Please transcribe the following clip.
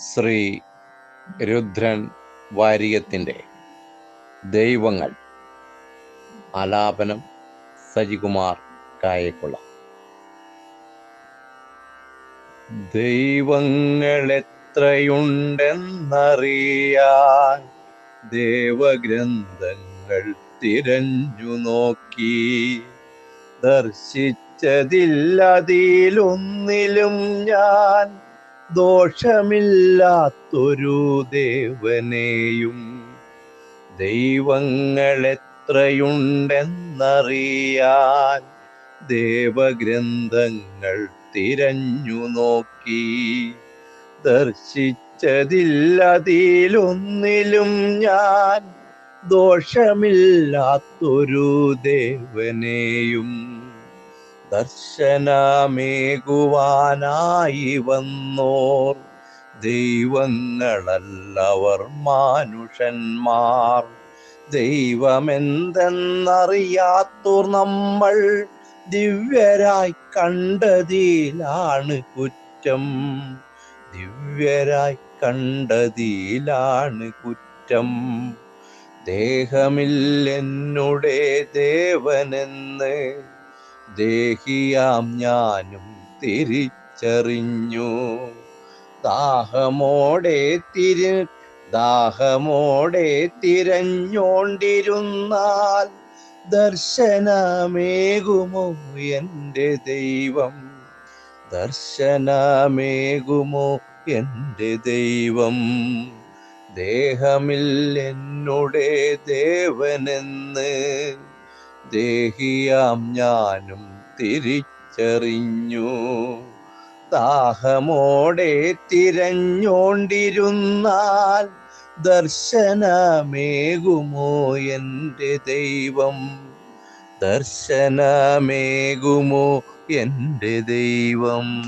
ശ്രീ രുദ്രൻ വാര്യത്തിന്റെ ദൈവങ്ങൾ. ആലാപനം സജികുമാർ കായക്കുള. ദൈവങ്ങൾ എത്രയുണ്ടെന്നറിയാൻ ദേവഗ്രന്ഥങ്ങൾ തിരഞ്ഞു നോക്കി. ദർശിച്ചതില്ലതിലൊന്നിലും ഞാൻ ദോഷമില്ലാത്തൊരു ദേവനെയും ദൈവങ്ങൾ എത്രയുണ്ടെന്നറിയാൻ ദേവഗ്രന്ഥങ്ങൾ തിരഞ്ഞു നോക്കി. ദർശിച്ചതില്ലതിലൊന്നിലും ഞാൻ ദോഷമില്ലാത്തൊരു ദേവനെയും ദർശനമേകുവാനായി വന്നോർ. ദൈവങ്ങളല്ലവർ മാനുഷന്മാർ. ദൈവമെന്തെന്നറിയാത്തോർ നമ്മൾ ദിവ്യരായി കണ്ടതിലാണ് കുറ്റം. ദിവ്യരായി കണ്ടതിലാണ് കുറ്റം. ദേഹമില്ലെന്നുടേ ദേവനെന്ന് ദേഹിയാം ഞാനും തിരിച്ചറിഞ്ഞു. ദാഹമോടെ തിരി ദാഹമോടെ തിരഞ്ഞോണ്ടിരുന്നാൽ ദർശനമേകുമോ എന്റെ ദൈവം? ദർശനമേകുമോ എന്റെ ദൈവം? ദേഹമില്ലെന്നുടെ ദേവനെന്ന് ദേഹിയാം ഞാനും തിരിച്ചറിഞ്ഞു. ദാഹമോടെ തിരഞ്ഞോണ്ടിരുന്നാൽ ദർശനമേകുമോ എന്റെ ദൈവം? ദർശനമേകുമോ എന്റെ ദൈവം?